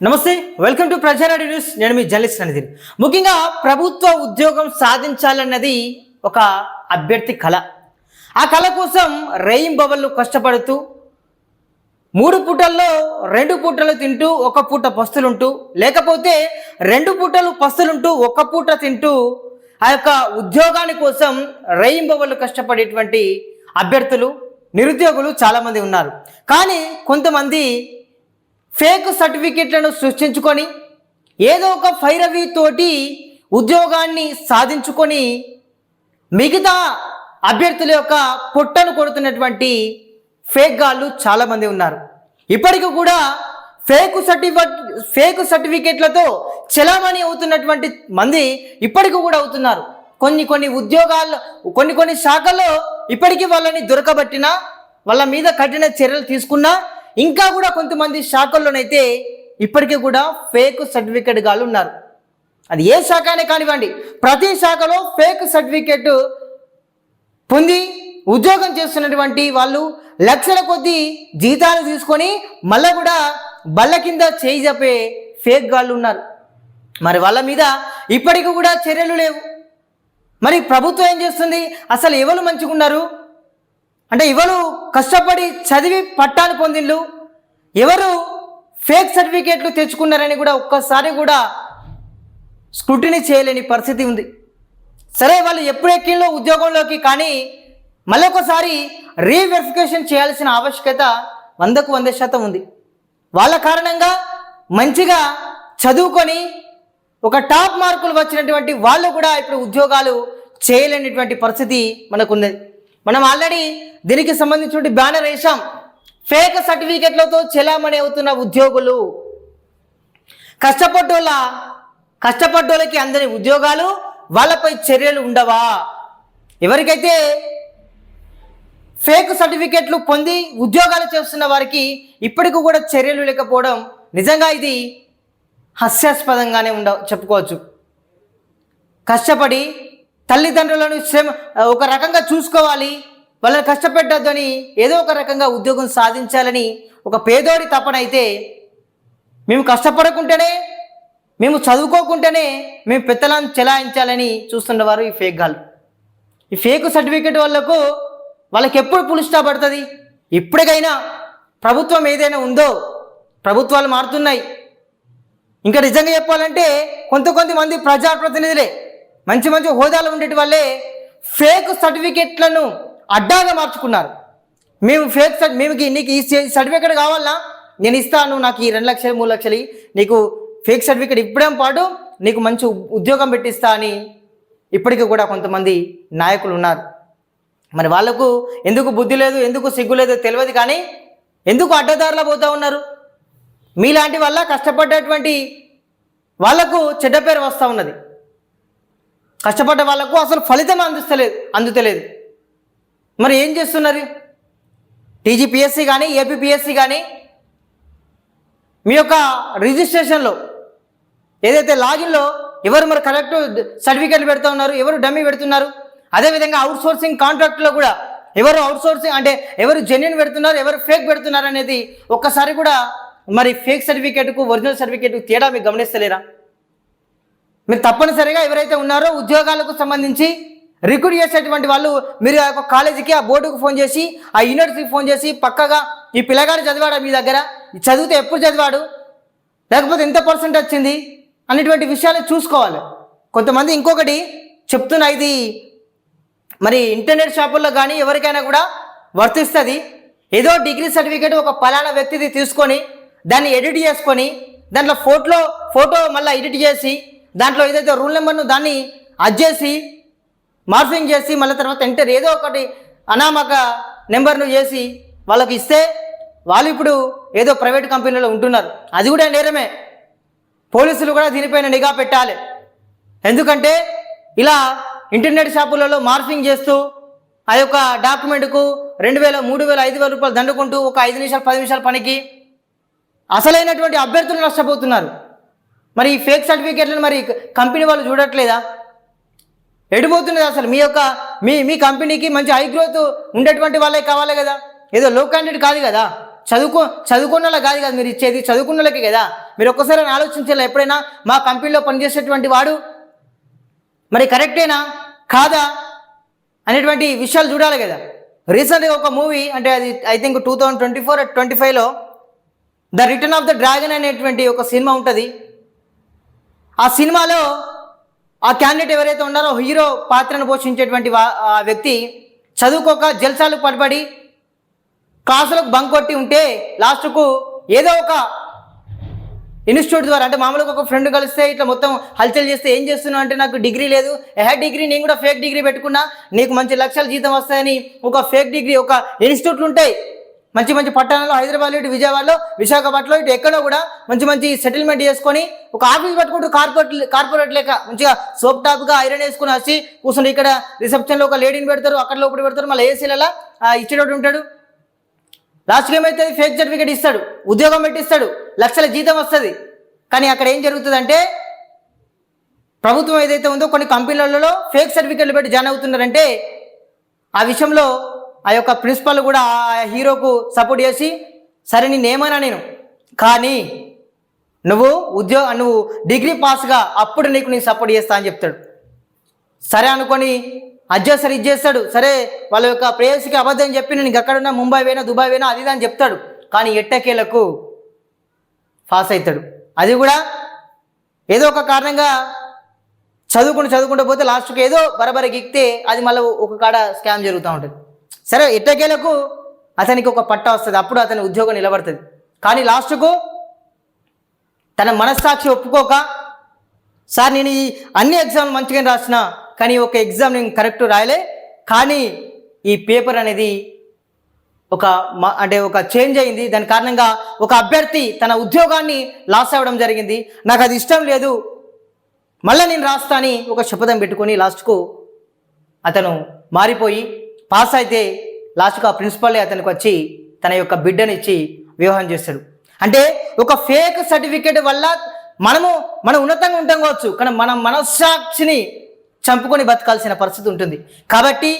నమస్తే welcome to ప్రజారాడి news నేను మీ journalist అనేది ముఖ్యంగా ప్రభుత్వ ఉద్యోగం సాధించాలన్నది ఒక అభ్యర్థి కళ ఆ కళ కోసం రేయింబవళ్ళు కష్టపడుతూ మూడు పూటల్లో రెండు పూటలు తింటూ ఒక పూట పస్తులుంటూ లేకపోతే రెండు పూటలు పస్తులుంటూ ఒక పూట తింటూ ఆ యొక్క ఉద్యోగాని కోసం రేయింబవళ్ళు కష్టపడేటువంటి అభ్యర్థులు నిరుద్యోగులు చాలామంది ఉన్నారు. కానీ కొంతమంది ఫేక్ సర్టిఫికెట్లను సృష్టించుకొని ఏదో ఒక ఫైరవి తోటి ఉద్యోగాన్ని సాధించుకొని మిగతా అభ్యర్థుల యొక్క పొట్టను కొడుతున్నటువంటి ఫేక్ గాళ్ళు చాలామంది ఉన్నారు. ఇప్పటికి కూడా ఫేక్ సర్టిఫికెట్ ఫేక్ సర్టిఫికెట్లతో చలామణి అవుతున్నటువంటి మంది ఇప్పటికి కూడా అవుతున్నారు. కొన్ని కొన్ని ఉద్యోగాల్లో కొన్ని కొన్ని శాఖల్లో ఇప్పటికీ వాళ్ళని దొరకబట్టినా వాళ్ళ మీద కఠిన చర్యలు తీసుకున్నా ఇంకా కూడా కొంతమంది శాఖల్లోనైతే ఇప్పటికీ కూడా ఫేక్ సర్టిఫికెట్ గాళ్ళు ఉన్నారు. అది ఏ శాఖ అనే కానివ్వండి ప్రతి శాఖలో ఫేక్ సర్టిఫికెట్ పొంది ఉద్యోగం చేస్తున్నటువంటి వాళ్ళు లక్షల కొద్దీ జీతాలు తీసుకొని మళ్ళీ కూడా బల్ల కింద చేయి చెప్పే ఫేక్ గాళ్ళు ఉన్నారు. మరి వాళ్ళ మీద ఇప్పటికి కూడా చర్యలు లేవు. మరి ప్రభుత్వం ఏం చేస్తుంది? అసలు ఎవరు మంచిగున్నారు? అంటే ఎవరు కష్టపడి చదివి పట్టాలు పొందిళ్ళు ఎవరు ఫేక్ సర్టిఫికేట్లు తెచ్చుకున్నారని కూడా ఒక్కసారి కూడా స్క్రూటినీ చేయలేని పరిస్థితి ఉంది. సరే వాళ్ళు ఎప్పుడు ఎక్కిందో ఉద్యోగంలోకి కానీ మళ్ళొకసారి రీవెరిఫికేషన్ చేయాల్సిన ఆవశ్యకత వందకు వంద శాతం ఉంది. వాళ్ళ కారణంగా మంచిగా చదువుకొని ఒక టాప్ మార్కులు వచ్చినటువంటి వాళ్ళు కూడా ఇప్పుడు ఉద్యోగాలు చేయలేనటువంటి పరిస్థితి మనకున్నది మనం ఆల్రెడీ దీనికి సంబంధించిన బ్యానర్ వేసాం ఫేక్ సర్టిఫికెట్లతో చెలామణి అవుతున్న ఉద్యోగులు. కష్టపడ్డోళ్ళ కష్టపడ్డోళ్ళకి అందని ఉద్యోగాలు వాళ్ళపై చర్యలు ఉండవా? ఎవరికైతే ఫేక్ సర్టిఫికెట్లు పొంది ఉద్యోగాలు చేస్తున్న వారికి ఇప్పటికి కూడా చర్యలు లేకపోవడం నిజంగా ఇది హాస్యాస్పదంగానే ఉండ చెప్పుకోవచ్చు. కష్టపడి తల్లిదండ్రులను శ్రమ ఒక రకంగా చూసుకోవాలి. వాళ్ళని కష్టపెట్టద్దు అని ఏదో ఒక రకంగా ఉద్యోగం సాధించాలని ఒక పేదోడి తపన అయితే మేము కష్టపడకుంటేనే మేము చదువుకోకుంటేనే మేము పెత్తలను చెలాయించాలని చూస్తున్నవారు ఈ ఫేక్ గాళ్ళు. ఈ ఫేక్ సర్టిఫికేట్ వాళ్ళకు వాళ్ళకి ఎప్పుడు పులుస్టా పడుతుంది? ఇప్పటికైనా ప్రభుత్వం ఏదైనా ఉందో ప్రభుత్వాలు మారుతున్నాయి. ఇంకా నిజంగా చెప్పాలంటే కొంత కొంతమంది ప్రజాప్రతినిధులే మంచి మంచి హోదాలు ఉండేటి వాళ్ళే ఫేక్ సర్టిఫికెట్లను అడ్డాగా మార్చుకున్నారు. మేము ఫేక్ సర్టి మేము నీకు ఈ సర్టిఫికేట్ కావాలా? నేను ఇస్తాను నాకు ఈ రెండు లక్షలు మూడు లక్షలు నీకు ఫేక్ సర్టిఫికేట్ ఇప్పుడేం పాటు నీకు మంచి ఉద్యోగం పెట్టిస్తా అని ఇప్పటికీ కూడా కొంతమంది నాయకులు ఉన్నారు. మరి వాళ్ళకు ఎందుకు బుద్ధి లేదు ఎందుకు సిగ్గు లేదు తెలియదు కానీ ఎందుకు అడ్డదారులా పోతూ ఉన్నారు? మీలాంటి వల్ల కష్టపడ్డటువంటి వాళ్ళకు చెడ్డ పేరు వస్తూ ఉన్నది. కష్టపడ్డ వాళ్ళకు అసలు ఫలితం అందిస్తలేదు అందుతలేదు. మరి ఏం చేస్తున్నారు? టీజీపీఎస్సీ కానీ ఏపీపీఎస్సీ కానీ మీ యొక్క రిజిస్ట్రేషన్లో ఏదైతే లాగిన్లో ఎవరు మరి కరెక్ట్ సర్టిఫికేట్లు పెడుతూ ఉన్నారు ఎవరు డమ్మీ పెడుతున్నారు అదేవిధంగా అవుట్ సోర్సింగ్ కాంట్రాక్ట్లో కూడా ఎవరు అవుట్ సోర్సింగ్ అంటే ఎవరు జెన్యున్ పెడుతున్నారు ఎవరు ఫేక్ పెడుతున్నారు అనేది ఒక్కసారి కూడా మరి ఫేక్ సర్టిఫికేట్కు ఒరిజినల్ సర్టిఫికేట్కు తేడా మీకు గమనిస్తలేరా? మీరు తప్పనిసరిగా ఎవరైతే ఉన్నారో ఉద్యోగాలకు సంబంధించి రిక్రూట్ చేసేటువంటి వాళ్ళు మీరు ఆ యొక్క కాలేజీకి ఆ బోర్డుకు ఫోన్ చేసి ఆ యూనివర్సిటీకి ఫోన్ చేసి పక్కగా ఈ పిల్లగాడు చదివాడా మీ దగ్గర? చదివితే ఎప్పుడు చదివాడు? లేకపోతే ఎంత పర్సెంట్ వచ్చింది? అనేటువంటి విషయాలు చూసుకోవాలి. కొంతమంది ఇంకొకటి చెప్తున్నా ఇది మరి ఇంటర్నెట్ షాపుల్లో కానీ ఎవరికైనా కూడా వర్తిస్తుంది. ఏదో డిగ్రీ సర్టిఫికేట్ ఒక పలానా వ్యక్తిది తీసుకొని దాన్ని ఎడిట్ చేసుకొని దాంట్లో ఫోటో ఫోటో మళ్ళీ ఎడిట్ చేసి దాంట్లో ఏదైతే రూల్ నెంబర్ను దాన్ని అజ్జేసి మార్ఫింగ్ చేసి మళ్ళీ తర్వాత ఎంటర్ ఏదో ఒకటి అనామక నెంబర్ను చేసి వాళ్ళకి ఇస్తే వాళ్ళు ఇప్పుడు ఏదో ప్రైవేట్ కంపెనీలో ఉంటున్నారు. అది కూడా నేరమే. పోలీసులు కూడా దీనిపైన నిఘా పెట్టాలి. ఎందుకంటే ఇలా ఇంటర్నెట్ షాపులలో మార్ఫింగ్ చేస్తూ ఆ యొక్క డాక్యుమెంట్కు రెండు వేల మూడు వేల ఐదు వేల రూపాయలు దండుకుంటూ ఒక ఐదు నిమిషాలు పది నిమిషాల పనికి అసలైనటువంటి అభ్యర్థులు నష్టపోతున్నారు. మరి ఈ ఫేక్ సర్టిఫికేట్లను మరి కంపెనీ వాళ్ళు చూడట్లేదా? ఎడిపోతున్నది అసలు. మీ యొక్క మీ మీ కంపెనీకి మంచి హై గ్రోత్ ఉండేటువంటి వాళ్ళే కావాలి కదా? ఏదో లో క్యాండిడేట్ కాదు కదా? చదువుకో చదువుకున్న వాళ్ళకి కాదు కదా మీరు ఇచ్చేది? చదువుకున్న వాళ్ళకి కదా? మీరు ఒక్కసారి ఆలోచించాలి ఎప్పుడైనా మా కంపెనీలో పనిచేసేటువంటి వాడు? మరి కరెక్టేనా కాదా? అనేటువంటి విషయాలు చూడాలి కదా. రీసెంట్గా ఒక మూవీ అంటే అది I think two thousand twenty four twenty ఫైవ్లో the return of the dragon అనేటువంటి ఒక సినిమా ఉంటుంది. ఆ సినిమాలో ఆ క్యాండిడేట్ ఎవరైతే ఉన్నారో హీరో పాత్రను పోషించేటువంటి ఆ వ్యక్తి చదువుకోక జల్సాలు పడబడి క్లాసులకు బంక్ కొట్టి ఉంటే లాస్ట్కు ఏదో ఒక ఇన్స్టిట్యూట్ ద్వారా అంటే మామూలుగా ఒక ఫ్రెండ్ కలిస్తే ఇట్లా మొత్తం హల్చల్ చేస్తే ఏం చేస్తున్నావు అంటే నాకు డిగ్రీ లేదు. ఎహెడ్ డిగ్రీ నేను కూడా ఫేక్ డిగ్రీ పెట్టుకున్నా నీకు మంచి లక్షల జీతం వస్తాయని ఒక ఫేక్ డిగ్రీ ఒక ఇన్స్టిట్యూట్లు ఉంటాయి. మంచి మంచి పట్టణాల్లో హైదరాబాద్లో ఇటు విజయవాడలో విశాఖపట్నంలో ఇటు ఎక్కడో కూడా మంచి మంచి సెటిల్మెంట్ చేసుకొని ఒక ఆఫీస్ పట్టుకుంటూ కార్పొరేట్ కార్పొరేట్ లెక్క మంచిగా సోప్ టాప్గా ఐరన్ వేసుకుని వచ్చి కూర్చుని ఇక్కడ రిసెప్షన్లో ఒక లేడీని పెడతారు అక్కడ లోపల పెడతారు మళ్ళీ ఏసీలలో ఇచ్చేటోడు ఉంటాడు. లాస్ట్కి ఏమైతే ఫేక్ సర్టిఫికేట్ ఇస్తాడు ఉద్యోగం పెట్టిస్తాడు లక్షల జీతం వస్తుంది. కానీ అక్కడ ఏం జరుగుతుందంటే ప్రభుత్వం ఏదైతే ఉందో కొన్ని కంపెనీలలో ఫేక్ సర్టిఫికేట్లు పెట్టి జాయిన్ అవుతున్నారంటే ఆ విషయంలో ఆ యొక్క ప్రిన్సిపల్ కూడా ఆ హీరోకు సపోర్ట్ చేసి సరే నేను ఏమైనా నేను కానీ నువ్వు ఉద్యోగ నువ్వు డిగ్రీ పాస్గా అప్పుడు నీకు నేను సపోర్ట్ చేస్తా అని చెప్తాడు. సరే అనుకొని అడ్జస్ట్ ఇది చేస్తాడు. సరే వాళ్ళ యొక్క ప్రేయస్కి అబద్ధం చెప్పి నేను ఎక్కడున్నా ముంబై పోయినా దుబాయ్ పోయినా అది అని చెప్తాడు. కానీ ఎట్టకేలకు పాస్ అవుతాడు. అది కూడా ఏదో ఒక కారణంగా చదువుకుంటూ చదువుకుంటూ పోతే లాస్ట్కి ఏదో బరబర గిక్తే అది మళ్ళీ ఒక కాడ స్కామ్ జరుగుతూ ఉంటుంది. సరే ఎట్టకేలకు? అతనికి ఒక పట్ట వస్తుంది. అప్పుడు అతని ఉద్యోగం నిలబడుతుంది. కానీ లాస్ట్కు తన మనస్సాక్షి ఒప్పుకోక సార్ నేను ఈ అన్ని ఎగ్జామ్లు మంచిగానే రాసిన కానీ ఒక ఎగ్జామ్ నేను కరెక్ట్ రాయలే కానీ ఈ పేపర్ అనేది ఒక అంటే ఒక చేంజ్ అయింది. దాని కారణంగా ఒక అభ్యర్థి తన ఉద్యోగాన్ని లాస్ అవ్వడం జరిగింది. నాకు అది ఇష్టం లేదు. మళ్ళీ నేను రాస్తా అని ఒక శపథం పెట్టుకొని లాస్ట్కు అతను మారిపోయి పాస్ అయితే లాస్ట్కు ఆ ప్రిన్సిపల్ అతనికి వచ్చి తన యొక్క బిడ్డనిచ్చి వివాహం చేస్తాడు. అంటే ఒక ఫేక్ సర్టిఫికేట్ వల్ల మనము మనం ఉన్నతంగా ఉంటాం కావచ్చు కానీ మనం మనస్సాక్షిని చంపుకొని బతకాల్సిన పరిస్థితి ఉంటుంది. కాబట్టి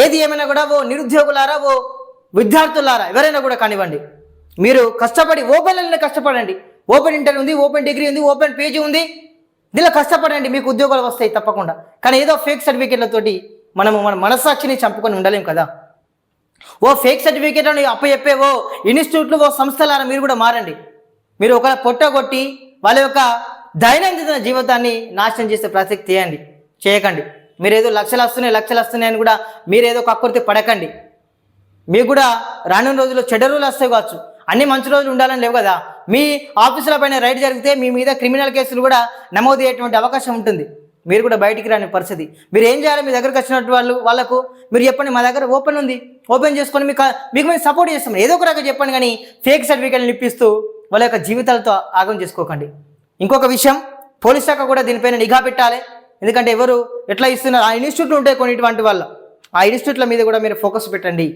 ఏది ఏమైనా కూడా ఓ నిరుద్యోగులారా ఓ విద్యార్థులారా ఎవరైనా కూడా కానివ్వండి మీరు కష్టపడి ఓపెన్లో కష్టపడండి. ఓపెన్ ఇంటర్ ఉంది ఓపెన్ డిగ్రీ ఉంది ఓపెన్ పేజీ ఉంది. దీనిలో కష్టపడండి మీకు ఉద్యోగాలు వస్తాయి తప్పకుండా. కానీ ఏదో ఫేక్ సర్టిఫికేట్లతోటి మనము మన మనస్సాక్షిని చంపుకొని ఉండలేం కదా? ఓ ఫేక్ సర్టిఫికేట్ అని అప్పచెప్పే ఓ ఇన్స్టిట్యూట్లు ఓ సంస్థలారా మీరు కూడా మారండి. మీరు ఒక పొట్ట కొట్టి వాళ్ళ యొక్క దైనందిన జీవితాన్ని నాశనం చేసే ప్రసక్తి చేయండి. చేయకండి. మీరు ఏదో లక్షలు వస్తున్నాయి లక్షలు వస్తున్నాయని కూడా మీరు ఏదో కక్కుర్తి పడకండి. మీకు కూడా రానున్న రోజుల్లో చెడ్డ రోజులు వస్తాయి కావచ్చు. అన్ని మంచి రోజులు ఉండాలని లేవు కదా? మీ ఆఫీసుల పైన రైడ్ జరిగితే మీ మీద క్రిమినల్ కేసులు కూడా నమోదు అయ్యేటువంటి అవకాశం ఉంటుంది. మీరు కూడా బయటికి రాని పరిస్థితి. మీరు ఏం చేయాలి? మీ దగ్గరకు వచ్చినట్టు వాళ్ళు వాళ్ళకు మీరు చెప్పండి మా దగ్గర ఓపెన్ ఉంది. ఓపెన్ చేసుకొని మీకు మీకు మేము సపోర్ట్ చేస్తాం. ఏదో ఒక రకంగా చెప్పండి కానీ ఫేక్ సర్టిఫికేట్లు ఇప్పిస్తూ వాళ్ళ యొక్క జీవితాలతో ఆగం చేసుకోకండి. ఇంకొక విషయం పోలీస్ శాఖ కూడా దీనిపైన నిఘా పెట్టాలి. ఎందుకంటే ఎవరు ఎట్లా ఇస్తున్నారు? ఆ ఇన్స్టిట్యూట్లు ఉంటాయి కొన్నిటువంటి వాళ్ళ. ఆ ఇన్స్టిట్యూట్ల మీద కూడా మీరు ఫోకస్ పెట్టండి.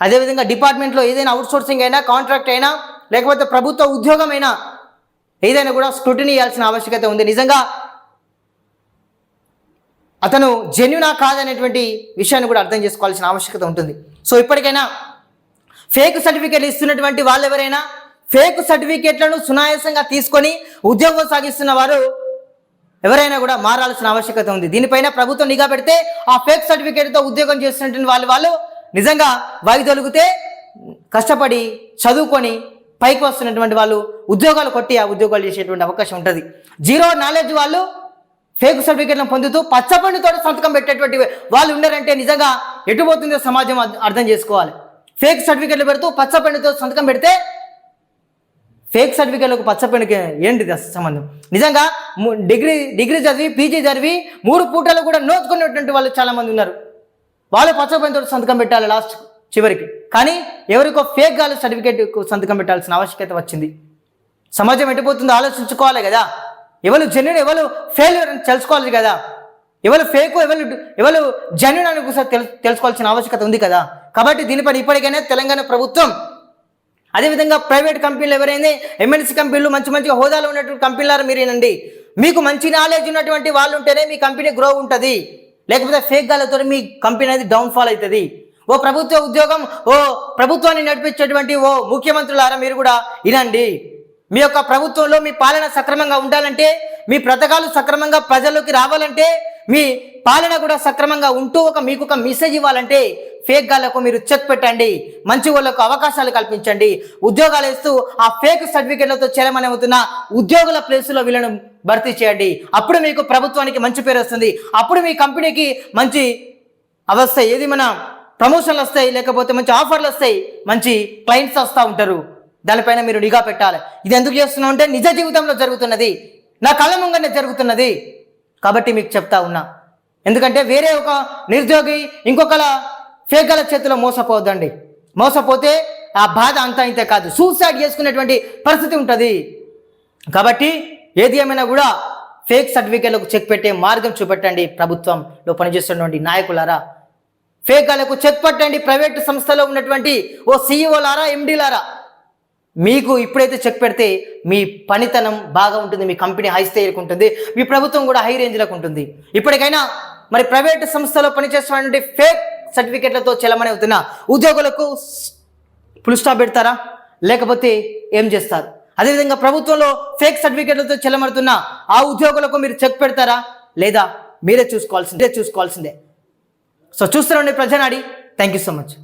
అదేవిధంగా డిపార్ట్మెంట్లో ఏదైనా అవుట్సోర్సింగ్ అయినా కాంట్రాక్ట్ అయినా లేకపోతే ప్రభుత్వ ఉద్యోగం అయినా ఏదైనా కూడా స్క్రూటినీ ఇవ్వాల్సిన ఆవశ్యకత ఉంది. నిజంగా అతను జెన్యునా కాదనేటువంటి విషయాన్ని కూడా అర్థం చేసుకోవాల్సిన ఆవశ్యకత ఉంటుంది. సో ఇప్పటికైనా ఫేక్ సర్టిఫికేట్లు ఇస్తున్నటువంటి వాళ్ళు ఎవరైనా ఫేక్ సర్టిఫికేట్లను సునాయాసంగా తీసుకొని ఉద్యోగం సాగిస్తున్న వారు ఎవరైనా కూడా మారాల్సిన ఆవశ్యకత ఉంది. దీనిపైన ప్రభుత్వం నిఘా పెడితే ఆ ఫేక్ సర్టిఫికేట్తో ఉద్యోగం చేస్తున్నటువంటి వాళ్ళు వాళ్ళు నిజంగా వైదొలిగితే కష్టపడి చదువుకొని పైకి వస్తున్నటువంటి వాళ్ళు ఉద్యోగాలు కొట్టి ఆ ఉద్యోగాలు చేసేటువంటి అవకాశం ఉంటుంది. జీరో నాలెడ్జ్ వాళ్ళు ఫేక్ సర్టిఫికేట్లను పొందుతూ పచ్చపండుతో సంతకం పెట్టేటువంటి వాళ్ళు ఉన్నారంటే నిజంగా ఎటు పోతుందో సమాజం అర్థం చేసుకోవాలి. ఫేక్ సర్టిఫికేట్లు పెడుతూ పచ్చపండుతో సంతకం పెడితే ఫేక్ సర్టిఫికేట్లకు పచ్చపెన్నుకి ఏంటిది అసలు సంబంధం? నిజంగా ము- డిగ్రీ డిగ్రీ చదివి పీజీ చదివి మూడు పూటలు కూడా నోచుకునేటువంటి వాళ్ళు చాలామంది ఉన్నారు. వాళ్ళు పచ్చపెన్నుతో సంతకం పెట్టాలి లాస్ట్ చివరికి. కానీ ఎవరికో ఫేక్ గాలి సర్టిఫికేట్ సంతకం పెట్టాల్సిన ఆవశ్యకత వచ్చింది. సమాజం ఎటుపోతుందో ఆలోచించుకోవాలి కదా. ఎవరు జెన్యున్ ఎవరు ఫెయిల్యూర్ అని తెలుసుకోవాలి కదా. ఎవరు ఫేక్ ఎవరు ఎవరు జెన్యున్ అని కూడా తెలు తెలుసుకోవాల్సిన ఆవశ్యకత ఉంది కదా. కాబట్టి దీనిపై ఇప్పటికైనా తెలంగాణ ప్రభుత్వం అదేవిధంగా ప్రైవేట్ కంపెనీలు ఎవరైనా ఎంఎన్సీ కంపెనీలు మంచి మంచి హోదాలో ఉన్నటువంటి కంపెనీలారు మీరేనండి. మీకు మంచి నాలెడ్జ్ ఉన్నటువంటి వాళ్ళు ఉంటేనే మీ కంపెనీ గ్రో ఉంటుంది. లేకపోతే ఫేక్ గాలతో మీ కంపెనీ అనేది డౌన్ఫాల్ అవుతుంది ఓ ప్రభుత్వ ఉద్యోగం ఓ ప్రభుత్వాన్ని నడిపించేటువంటి ఓ ముఖ్యమంత్రులారా మీరు కూడా ఇనండి మీ యొక్క ప్రభుత్వంలో మీ పాలన సక్రమంగా ఉండాలంటే మీ పథకాలు సక్రమంగా ప్రజల్లోకి రావాలంటే మీ పాలన కూడా సక్రమంగా ఉంటూ ఒక మీకు ఒక మెసేజ్ ఇవ్వాలంటే ఫేక్ గాళ్ళకు మీరు చెక్ పెట్టండి మంచి వాళ్ళకు అవకాశాలు కల్పించండి. ఉద్యోగాలు ఇస్తూ ఆ ఫేక్ సర్టిఫికెట్లతో చేరమని అవుతున్న ఉద్యోగుల ప్లేసులో వీళ్ళను భర్తీ చేయండి. అప్పుడు మీకు ప్రభుత్వానికి మంచి పేరు వస్తుంది. అప్పుడు మీ కంపెనీకి మంచి అవస్థ ఏది మన ప్రమోషన్లు వస్తాయి లేకపోతే మంచి ఆఫర్లు వస్తాయి మంచి క్లయింట్స్ వస్తూ ఉంటారు. దానిపైన మీరు నిఘా పెట్టాలి. ఇది ఎందుకు చేస్తున్నావు అంటే నిజ జీవితంలో జరుగుతున్నది. నా కళ్ళ ముంగనే జరుగుతున్నది. కాబట్టి మీకు చెప్తా ఉన్నా. ఎందుకంటే వేరే ఒక నిరుద్యోగి ఇంకొకల ఫేకల చేతిలో మోసపోవద్దండి. మోసపోతే ఆ బాధ అంతా ఇంతే కాదు. సూసైడ్ చేసుకునేటువంటి పరిస్థితి ఉంటుంది. కాబట్టి ఏది ఏమైనా కూడా ఫేక్ సర్టిఫికేట్లకు చెక్ పెట్టే మార్గం చూపెట్టండి ప్రభుత్వంలో పనిచేస్తున్నటువంటి నాయకులారా. ఫేకాలకు చెక్ పట్టండి. ప్రైవేటు సంస్థలో ఉన్నటువంటి ఓ సీఈఓలారా ఎండీలారా మీకు ఇప్పుడైతే చెక్ పెడితే మీ పనితనం బాగా ఉంటుంది మీ కంపెనీ హై స్థాయిలకు ఉంటుంది మీ ప్రభుత్వం కూడా హై రేంజ్లకు ఉంటుంది. ఇప్పటికైనా మరి ప్రైవేట్ సంస్థలో పనిచేస్తున్నటువంటి ఫేక్ సర్టిఫికెట్లతో చెలమని అవుతున్న ఉద్యోగులకు ఫుల్ స్టాప్ పెడతారా? లేకపోతే ఏం చేస్తారు? అదేవిధంగా ప్రభుత్వంలో ఫేక్ సర్టిఫికెట్లతో చెలమడుతున్న ఆ ఉద్యోగులకు మీరు చెక్ పెడతారా? లేదా మీరే చూసుకోవాల్సిందే చూసుకోవాల్సిందే. సో చూస్తున్నాండి Prajanadi thank you so much